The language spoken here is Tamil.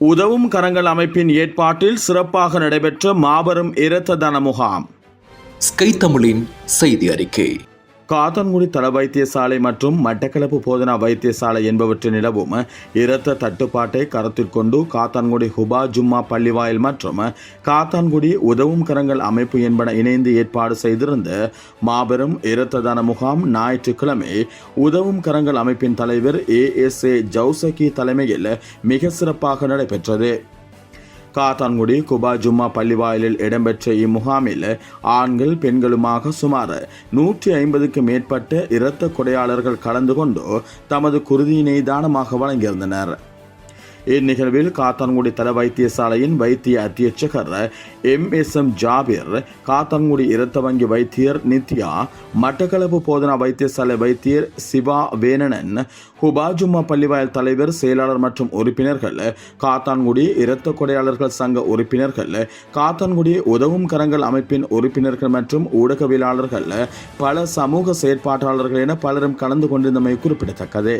உதவும் கரங்கள் அமைப்பின் ஏற்பாட்டில் சிறப்பாக நடைபெற்ற மாபெரும் இரத்த தன முகாம். ஸ்கை தமிழின் செய்தி அறிக்கை. காத்தான்குடி தள வைத்தியசாலை மற்றும் மட்டக்களப்பு போதனா வைத்தியசாலை என்பவற்றில் நிலவும் இரத்த தட்டுப்பாட்டை கருத்தில் கொண்டு காத்தான்குடி ஹுபா ஜும்மா பள்ளிவாயில் மற்றும் காத்தான்குடி உதவும் கரங்கள் அமைப்பு என்பன இணைந்து ஏற்பாடு செய்திருந்த மாபெரும் இரத்த தான முகாம் ஞாயிற்றுக்கிழமை உதவும் கரங்கள் அமைப்பின் தலைவர் ஏ எஸ் ஏ ஜவுசகி தலைமையில் மிக சிறப்பாக நடைபெற்றது. காத்தான்குடி குபா ஜும்மா பள்ளிவாயிலில் இடம்பெற்ற இம்முகாமில் ஆண்கள் பெண்களுமாக சுமார் நூற்றி ஐம்பதுக்கு மேற்பட்ட இரத்த கொடையாளர்கள் கலந்து கொண்டு தமது குருதியினை தானமாக வழங்கியிருந்தனர். இந்நிகழ்வில் காத்தான்குடி தல வைத்தியசாலையின் வைத்திய அத்தியட்சகர் M S M Jabir Kattankudy இரத்த வங்கி வைத்தியர் நித்யா மட்டக்களப்பு போதனா வைத்தியசாலை வைத்தியர் சிவா வேணனன் ஹுபாஜும்மா பள்ளிவாயல் தலைவர் செயலாளர் மற்றும் உறுப்பினர்கள் காத்தான்குடி இரத்த கொடையாளர்கள் சங்க உறுப்பினர்கள் காத்தான்குடி உதவும் கரங்கள் அமைப்பின் உறுப்பினர்கள் மற்றும் ஊடகவியலாளர்கள் பல சமூக செயற்பாட்டாளர்கள் என பலரும் கலந்து கொண்டிருந்தமை குறிப்பிடத்தக்கது